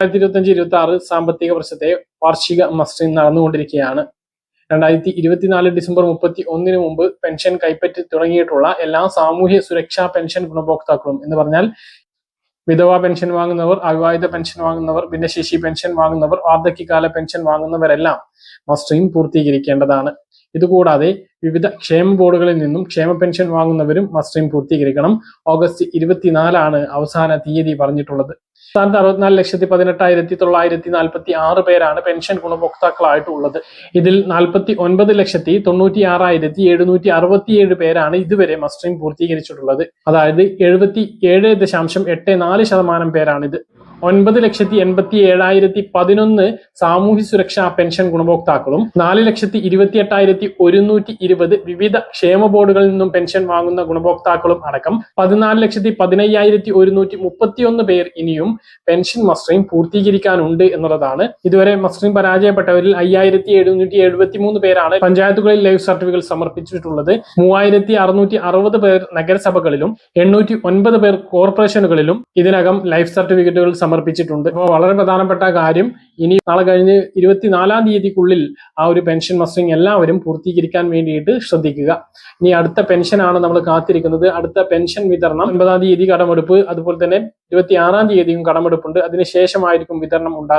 രണ്ടായിരത്തി ഇരുപത്തി ഇരുപത്തി ആറ് സാമ്പത്തിക വർഷത്തെ വാർഷിക മസ്റ്ററിംഗ് നടന്നുകൊണ്ടിരിക്കുകയാണ്. രണ്ടായിരത്തി ഇരുപത്തിനാല് ഡിസംബർ മുപ്പത്തി ഒന്നിന് മുമ്പ് പെൻഷൻ കൈപ്പറ്റി തുടങ്ങിയിട്ടുള്ള എല്ലാ സാമൂഹ്യ സുരക്ഷാ പെൻഷൻ ഗുണഭോക്താക്കളും എന്ന് പറഞ്ഞാൽ വിധവാ പെൻഷൻ വാങ്ങുന്നവർ അവിവാഹിത പെൻഷൻ വാങ്ങുന്നവർ ഭിന്നശേഷി പെൻഷൻ വാങ്ങുന്നവർ വാർദ്ധക്യകാല പെൻഷൻ വാങ്ങുന്നവരെല്ലാം മസ്റ്ററിംഗ് പൂർത്തീകരിക്കേണ്ടതാണ്. ഇതുകൂടാതെ വിവിധ ക്ഷേമ ബോർഡുകളിൽ നിന്നും ക്ഷേമ പെൻഷൻ വാങ്ങുന്നവരും മസ്റ്ററിംഗ് പൂർത്തീകരിക്കണം. ഓഗസ്റ്റ് ഇരുപത്തിനാലാണ് അവസാന തീയതി പറഞ്ഞിട്ടുള്ളത്. സംസ്ഥാനത്ത് അറുപത്തിനാല് ലക്ഷത്തി പതിനെട്ടായിരത്തി തൊള്ളായിരത്തി നാൽപ്പത്തി ആറ് പേരാണ് പെൻഷൻ ഗുണഭോക്താക്കളായിട്ടുള്ളത്. ഇതിൽ നാൽപ്പത്തി ഒൻപത് ലക്ഷത്തി തൊണ്ണൂറ്റി ആറായിരത്തി എഴുന്നൂറ്റി അറുപത്തിയേഴ് പേരാണ് ഇതുവരെ മസ്റ്ററിംഗ് പൂർത്തീകരിച്ചിട്ടുള്ളത്. അതായത് എഴുപത്തി ഏഴ് ദശാംശം എട്ട് നാല് ശതമാനം പേരാണിത്. ഒൻപത് ലക്ഷത്തി എൺപത്തി ഏഴായിരത്തി പതിനൊന്ന് സാമൂഹ്യ സുരക്ഷാ പെൻഷൻ ഗുണഭോക്താക്കളും നാല് ലക്ഷത്തി ഇരുപത്തി എട്ടായിരത്തി ഒരുന്നൂറ്റി ഇരുപത് വിവിധ ക്ഷേമ ബോർഡുകളിൽ നിന്നും പെൻഷൻ വാങ്ങുന്ന ഗുണഭോക്താക്കളും അടക്കം പതിനാല് ലക്ഷത്തി പതിനയ്യായിരത്തി ഒരുന്നൂറ്റി മുപ്പത്തിയൊന്ന് പേർ ഇനിയും പെൻഷൻ മസ്റ്ററിംഗ് പൂർത്തീകരിക്കാനുണ്ട് എന്നുള്ളതാണ്. ഇതുവരെ മസ്റ്ററിംഗ് പരാജയപ്പെട്ടവരിൽ അയ്യായിരത്തി എഴുന്നൂറ്റി എഴുപത്തി മൂന്ന് പേരാണ് പഞ്ചായത്തുകളിൽ ലൈഫ് സർട്ടിഫിക്കറ്റ് സമർപ്പിച്ചിട്ടുള്ളത്. മൂവായിരത്തി അറുന്നൂറ്റി അറുപത് പേർ നഗരസഭകളിലും എണ്ണൂറ്റി ഒൻപത് പേർ കോർപ്പറേഷനുകളിലും ഇതിനകം ലൈഫ് സർട്ടിഫിക്കറ്റുകൾ സമർപ്പിച്ചിട്ടുണ്ട്. അപ്പോൾ വളരെ പ്രധാനപ്പെട്ട കാര്യം ഇനി നാളെ കഴിഞ്ഞ് ഇരുപത്തിനാലാം തീയതിക്കുള്ളിൽ ആ ഒരു പെൻഷൻ മസ്റ്ററിങ് എല്ലാവരും പൂർത്തീകരിക്കാൻ വേണ്ടിയിട്ട് ശ്രദ്ധിക്കുക. ഇനി അടുത്ത പെൻഷനാണ് നമ്മൾ കാത്തിരിക്കുന്നത്. അടുത്ത പെൻഷൻ വിതരണം ഒൻപതാം തീയതി കടമെടുപ്പ് അതുപോലെ തന്നെ ഇരുപത്തി ആറാം തീയതിയും കടമെടുപ്പുണ്ട്. അതിനുശേഷമായിരിക്കും വിതരണം ഉണ്ടാകുക